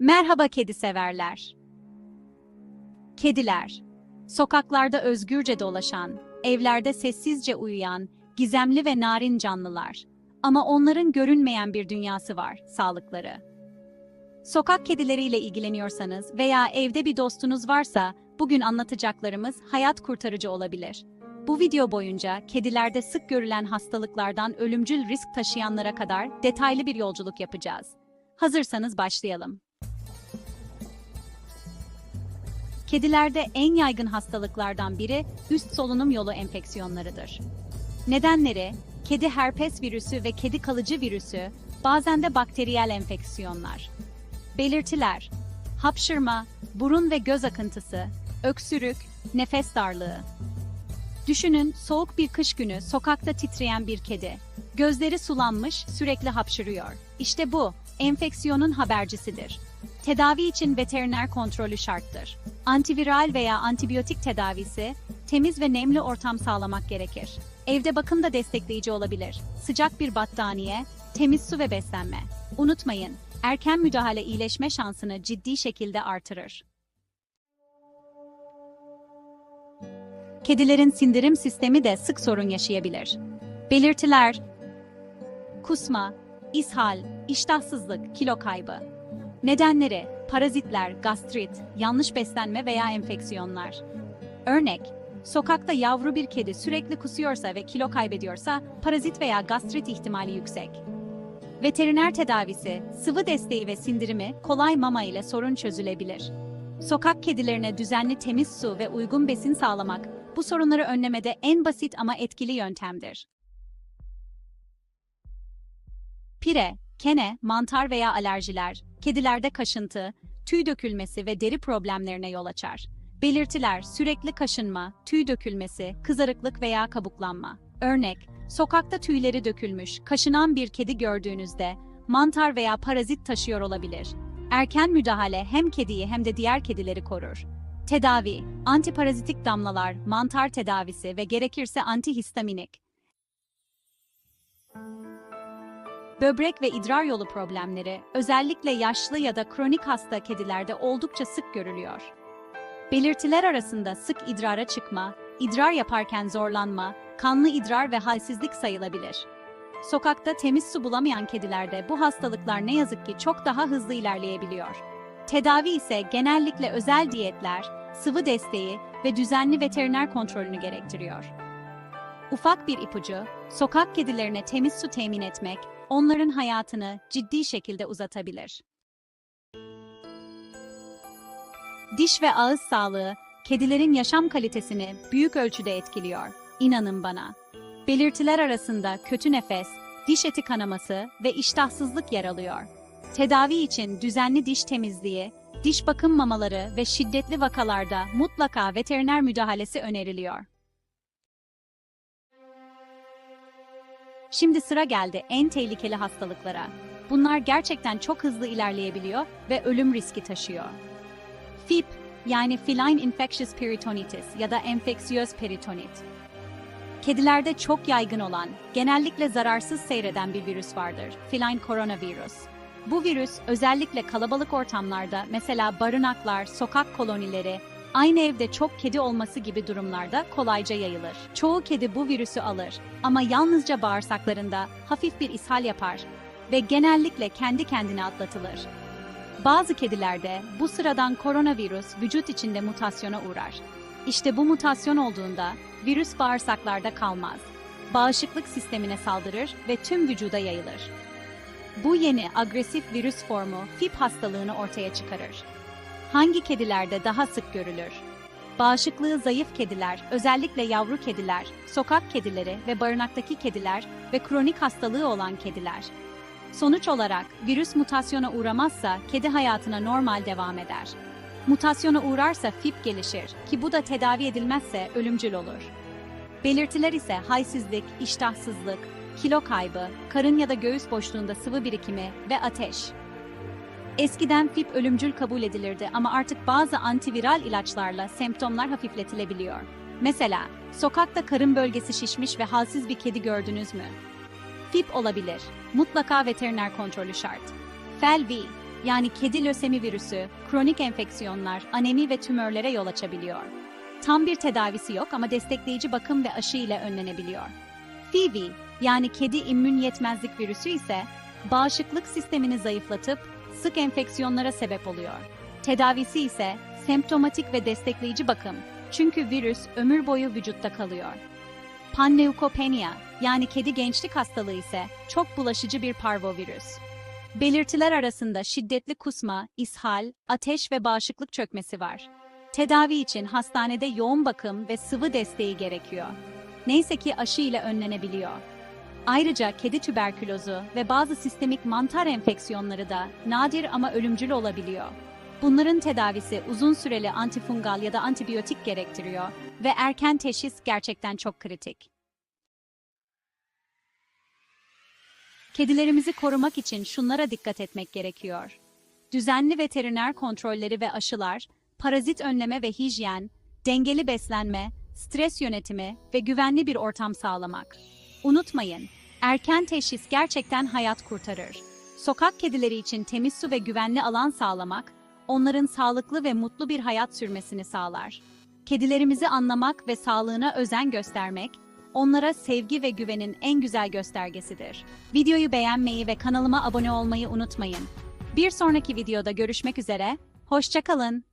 Merhaba kedi severler. Kediler, sokaklarda özgürce dolaşan, evlerde sessizce uyuyan, gizemli ve narin canlılar. Ama onların görünmeyen bir dünyası var, sağlıkları. Sokak kedileriyle ilgileniyorsanız veya evde bir dostunuz varsa, bugün anlatacaklarımız hayat kurtarıcı olabilir. Bu video boyunca kedilerde sık görülen hastalıklardan ölümcül risk taşıyanlara kadar detaylı bir yolculuk yapacağız. Hazırsanız başlayalım. Kedilerde en yaygın hastalıklardan biri üst solunum yolu enfeksiyonlarıdır. Nedenleri, kedi herpes virüsü ve kedi kalıcı virüsü, bazen de bakteriyel enfeksiyonlar. Belirtiler, hapşırma, burun ve göz akıntısı, öksürük, nefes darlığı. Düşünün soğuk bir kış günü sokakta titreyen bir kedi. Gözleri sulanmış, sürekli hapşırıyor. İşte bu, enfeksiyonun habercisidir. Tedavi için veteriner kontrolü şarttır. Antiviral veya antibiyotik tedavisi, temiz ve nemli ortam sağlamak gerekir. Evde bakım da destekleyici olabilir. Sıcak bir battaniye, temiz su ve beslenme. Unutmayın, erken müdahale iyileşme şansını ciddi şekilde artırır. Kedilerin sindirim sistemi de sık sorun yaşayabilir. Belirtiler kusma, ishal, iştahsızlık, kilo kaybı. Nedenleri parazitler, gastrit, yanlış beslenme veya enfeksiyonlar. Örnek, sokakta yavru bir kedi sürekli kusuyorsa ve kilo kaybediyorsa parazit veya gastrit ihtimali yüksek. Veteriner tedavisi, sıvı desteği ve sindirimi kolay mama ile sorun çözülebilir. Sokak kedilerine düzenli temiz su ve uygun besin sağlamak bu sorunları önlemede en basit ama etkili yöntemdir. Pire, kene, mantar veya alerjiler, kedilerde kaşıntı, tüy dökülmesi ve deri problemlerine yol açar. Belirtiler sürekli kaşınma, tüy dökülmesi, kızarıklık veya kabuklanma. Örnek, sokakta tüyleri dökülmüş, kaşınan bir kedi gördüğünüzde mantar veya parazit taşıyor olabilir. Erken müdahale hem kediyi hem de diğer kedileri korur. Tedavi, antiparazitik damlalar, mantar tedavisi ve gerekirse antihistaminik. Böbrek ve idrar yolu problemleri özellikle yaşlı ya da kronik hasta kedilerde oldukça sık görülüyor. Belirtiler arasında sık idrara çıkma, idrar yaparken zorlanma, kanlı idrar ve halsizlik sayılabilir. Sokakta temiz su bulamayan kedilerde bu hastalıklar ne yazık ki çok daha hızlı ilerleyebiliyor. Tedavi ise genellikle özel diyetler, sıvı desteği ve düzenli veteriner kontrolünü gerektiriyor. Ufak bir ipucu, sokak kedilerine temiz su temin etmek, onların hayatını ciddi şekilde uzatabilir. Diş ve ağız sağlığı, kedilerin yaşam kalitesini büyük ölçüde etkiliyor. İnanın bana. Belirtiler arasında kötü nefes, diş eti kanaması ve iştahsızlık yer alıyor. Tedavi için düzenli diş temizliği, diş bakım mamaları ve şiddetli vakalarda mutlaka veteriner müdahalesi öneriliyor. Şimdi sıra geldi en tehlikeli hastalıklara. Bunlar gerçekten çok hızlı ilerleyebiliyor ve ölüm riski taşıyor. FIP yani Feline Infectious Peritonitis ya da enfeksiyöz peritonit. Kedilerde çok yaygın olan, genellikle zararsız seyreden bir virüs vardır. Feline coronavirus. Bu virüs özellikle kalabalık ortamlarda mesela barınaklar, sokak kolonileri, aynı evde çok kedi olması gibi durumlarda kolayca yayılır. Çoğu kedi bu virüsü alır ama yalnızca bağırsaklarında hafif bir ishal yapar ve genellikle kendi kendine atlatılır. Bazı kedilerde bu sıradan koronavirüs vücut içinde mutasyona uğrar. İşte bu mutasyon olduğunda virüs bağırsaklarda kalmaz. Bağışıklık sistemine saldırır ve tüm vücuda yayılır. Bu yeni agresif virüs formu FIP hastalığını ortaya çıkarır. Hangi kedilerde daha sık görülür? Bağışıklığı zayıf kediler, özellikle yavru kediler, sokak kedileri ve barınaktaki kediler ve kronik hastalığı olan kediler. Sonuç olarak virüs mutasyona uğramazsa kedi hayatına normal devam eder. Mutasyona uğrarsa FIP gelişir ki bu da tedavi edilmezse ölümcül olur. Belirtiler ise halsizlik, iştahsızlık, kilo kaybı, karın ya da göğüs boşluğunda sıvı birikimi ve ateş. Eskiden FIP ölümcül kabul edilirdi ama artık bazı antiviral ilaçlarla semptomlar hafifletilebiliyor. Mesela, sokakta karın bölgesi şişmiş ve halsiz bir kedi gördünüz mü? FIP olabilir. Mutlaka veteriner kontrolü şart. FELV, yani kedi lösemi virüsü, kronik enfeksiyonlar, anemi ve tümörlere yol açabiliyor. Tam bir tedavisi yok ama destekleyici bakım ve aşı ile önlenebiliyor. FIV yani kedi immün yetmezlik virüsü ise bağışıklık sistemini zayıflatıp sık enfeksiyonlara sebep oluyor. Tedavisi ise semptomatik ve destekleyici bakım çünkü virüs ömür boyu vücutta kalıyor. Panleukopenia yani kedi gençlik hastalığı ise çok bulaşıcı bir parvovirüs. Belirtiler arasında şiddetli kusma, ishal, ateş ve bağışıklık çökmesi var. Tedavi için hastanede yoğun bakım ve sıvı desteği gerekiyor. Neyse ki aşı ile önlenebiliyor. Ayrıca kedi tüberkülozu ve bazı sistemik mantar enfeksiyonları da nadir ama ölümcül olabiliyor. Bunların tedavisi uzun süreli antifungal ya da antibiyotik gerektiriyor ve erken teşhis gerçekten çok kritik. Kedilerimizi korumak için şunlara dikkat etmek gerekiyor. Düzenli veteriner kontrolleri ve aşılar, parazit önleme ve hijyen, dengeli beslenme, stres yönetimi ve güvenli bir ortam sağlamak. Unutmayın, erken teşhis gerçekten hayat kurtarır. Sokak kedileri için temiz su ve güvenli alan sağlamak, onların sağlıklı ve mutlu bir hayat sürmesini sağlar. Kedilerimizi anlamak ve sağlığına özen göstermek, onlara sevgi ve güvenin en güzel göstergesidir. Videoyu beğenmeyi ve kanalıma abone olmayı unutmayın. Bir sonraki videoda görüşmek üzere, hoşçakalın.